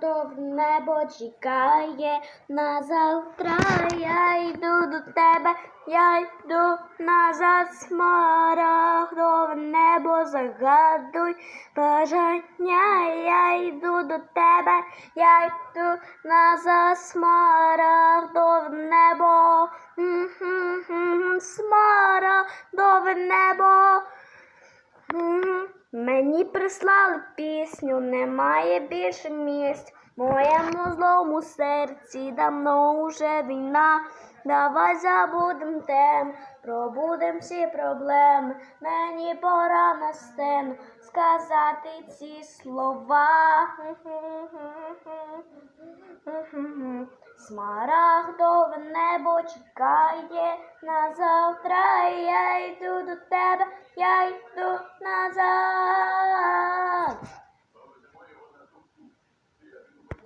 Смарагдов небо чекає на завтра. Я йду до тебе, я йду назад, смарагдове небо загадуй бажання. Я йду до тебе, я йду назад, смарагдове небо. Смарагдове небо. Мені прислали пісню, немає більше місць. Моєму злому серці давно уже війна. Давай забудем тем, пробудем всі проблеми. Мені пора на сцену сказати ці слова. Смарагдове небо чекає на завтра. Я йду до тебе, я йду назад.